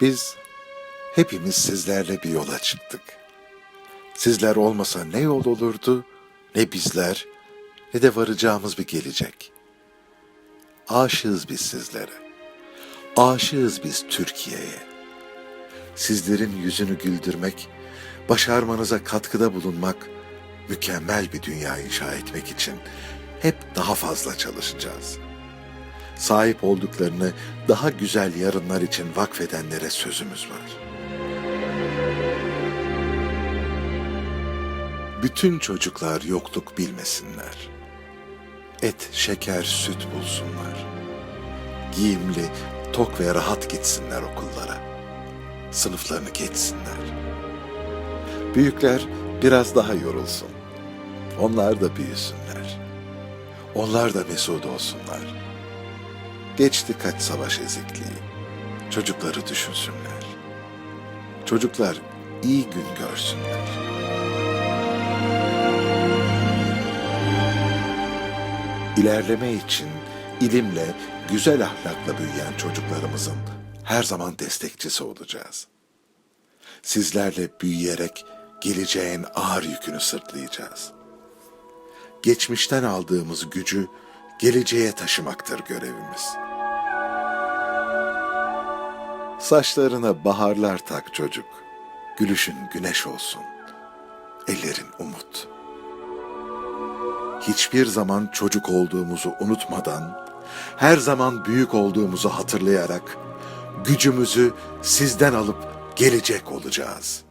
Biz hepimiz sizlerle bir yola çıktık. Sizler olmasa ne yol olurdu, ne bizler, ne de varacağımız bir gelecek. Aşığız biz sizlere. Aşığız biz Türkiye'ye. Sizlerin yüzünü güldürmek, başarmanıza katkıda bulunmak, mükemmel bir dünya inşa etmek için hep daha fazla çalışacağız. Sahip olduklarını daha güzel yarınlar için vakfedenlere sözümüz var. Bütün çocuklar yokluk bilmesinler. Et, şeker, süt bulsunlar. Giyimli, tok ve rahat gitsinler okullara. Sınıflarını geçsinler. Büyükler biraz daha yorulsun. Onlar da büyüsünler. Onlar da mesut olsunlar. Geçti kaç savaş ezikliği. Çocukları düşünsünler. Çocuklar iyi gün görsünler. İlerleme için ilimle, güzel ahlakla büyüyen çocuklarımızın her zaman destekçisi olacağız. Sizlerle büyüyerek geleceğin ağır yükünü sırtlayacağız. Geçmişten aldığımız gücü geleceğe taşımaktır görevimiz. Saçlarına baharlar tak çocuk, gülüşün güneş olsun, ellerin umut.'' hiçbir zaman çocuk olduğumuzu unutmadan, her zaman büyük olduğumuzu hatırlayarak gücümüzü sizden alıp gelecek olacağız.